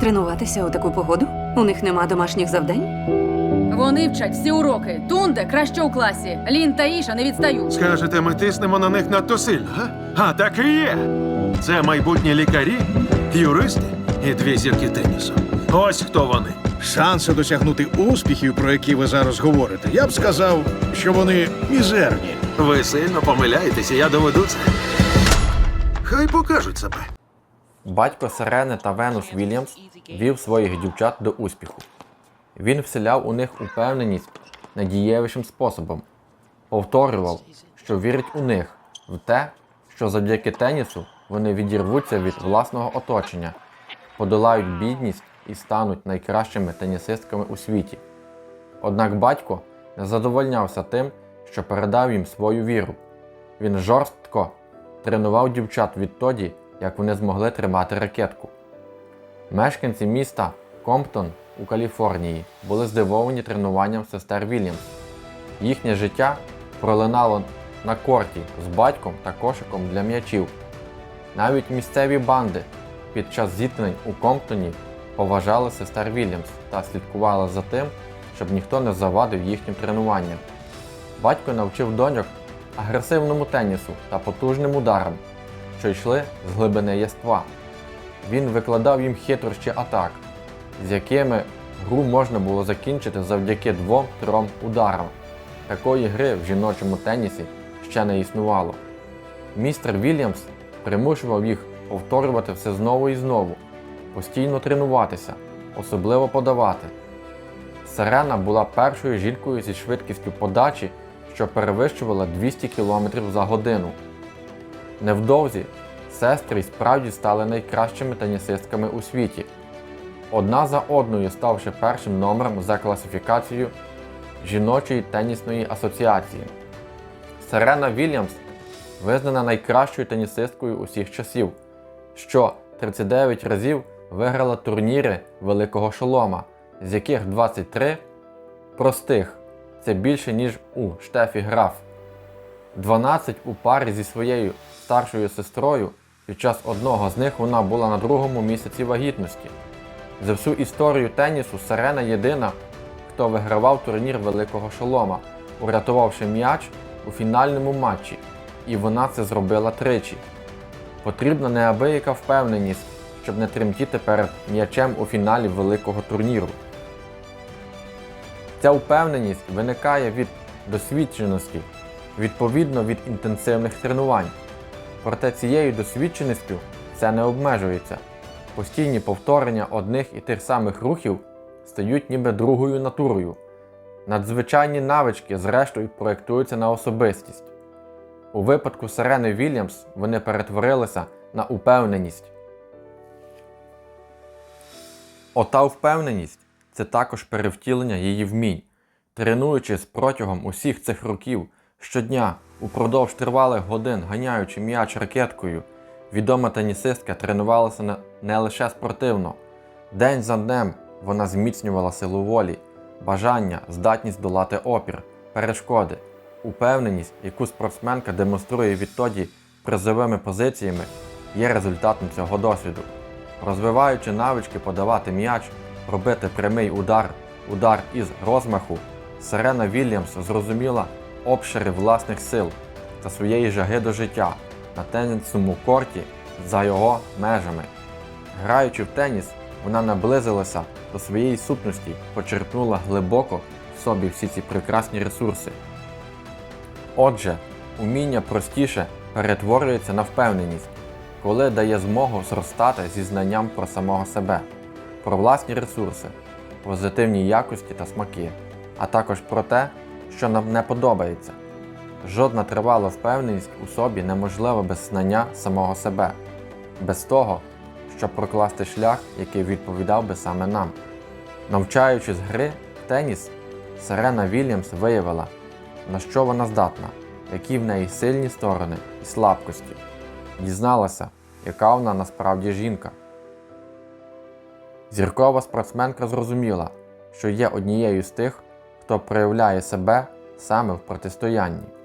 Тренуватися у таку погоду? У них нема домашніх завдань? Вони вчать всі уроки. Тунде краще у класі. Лін та Іша не відстають. Скажете, ми тиснемо на них надто сильно, га? А так і є. Це майбутні лікарі, юристи і дві зірки тенісу. Ось хто вони. Шанси досягнути успіхів, про які ви зараз говорите, я б сказав, що вони мізерні. Ви сильно помиляєтеся, я доведу це. Хай покажуть себе. Батько Сирени та Венус Вільямс вів своїх дівчат до успіху. Він вселяв у них упевненість надієвішим способом, повторював, що вірить у них, в те, що завдяки тенісу вони відірвуться від власного оточення, подолають бідність і стануть найкращими тенісистками у світі. Однак батько не задовольнявся тим, що передав їм свою віру. Він жорстко тренував дівчат відтоді, як вони змогли тримати ракетку. Мешканці міста Комптон у Каліфорнії були здивовані тренуванням сестер Вільямс. Їхнє життя пролинало на корті з батьком та кошиком для м'ячів. Навіть місцеві банди під час зіткнень у Комптоні поважали сестер Вільямс та слідкували за тим, щоб ніхто не завадив їхнім тренуванням. Батько навчив доньок агресивному тенісу та потужним ударам, що йшли з глибини єства. Він викладав їм хитрощі атак, з якими гру можна було закінчити завдяки двом-трьом ударам. Такої гри в жіночому тенісі ще не існувало. Містер Вільямс примушував їх повторювати все знову і знову, постійно тренуватися, особливо подавати. Сирена була першою жінкою зі швидкістю подачі, що перевищувала 200 км за годину. Невдовзі сестри справді стали найкращими тенісистками у світі, одна за одною ставши першим номером за класифікацією жіночої тенісної асоціації. Серена Вільямс визнана найкращою тенісисткою усіх часів, що 39 разів виграла турніри Великого Шолома, з яких 23 простих це більше, ніж у Штефі Граф. 12 у парі зі своєю старшою сестрою. Під час одного з них вона була на другому місяці вагітності. За всю історію тенісу Серена єдина, хто вигравав турнір Великого Шолома, урятувавши м'яч у фінальному матчі, і вона це зробила тричі. Потрібна неабияка впевненість, щоб не тремтіти перед м'ячем у фіналі великого турніру. Ця впевненість виникає від досвідченості, відповідно від інтенсивних тренувань. Проте цією досвідченістю це не обмежується. Постійні повторення одних і тих самих рухів стають ніби другою натурою. Надзвичайні навички, зрештою, проєктуються на особистість. У випадку Сирени Вільямс вони перетворилися на упевненість. Ота впевненість це також перевтілення її вмінь. Тренуючись протягом усіх цих років, щодня, упродовж тривалих годин ганяючи м'яч ракеткою, відома тенісистка тренувалася не- лише спортивно. День за днем вона зміцнювала силу волі, бажання, здатність долати опір, перешкоди, упевненість, яку спортсменка демонструє відтоді призовими позиціями, є результатом цього досвіду. Розвиваючи навички подавати м'яч, робити прямий удар, удар із розмаху, Серена Вільямс зрозуміла обшири власних сил та своєї жаги до життя на тенісному корті за його межами. Граючи в теніс, вона наблизилася до своєї сутності, почерпнула глибоко в собі всі ці прекрасні ресурси. Отже, уміння простіше перетворюється на впевненість, коли дає змогу зростати зі знанням про самого себе, про власні ресурси, позитивні якості та смаки, а також про те, що нам не подобається. Жодна тривала впевненість у собі неможлива без знання самого себе, без того, щоб прокласти шлях, який відповідав би саме нам. Навчаючись гри в теніс, Серена Вільямс виявила, на що вона здатна, які в неї сильні сторони і слабкості. Дізналася, яка вона насправді жінка. Зіркова спортсменка зрозуміла, що є однією з тих, хто проявляє себе саме в протистоянні.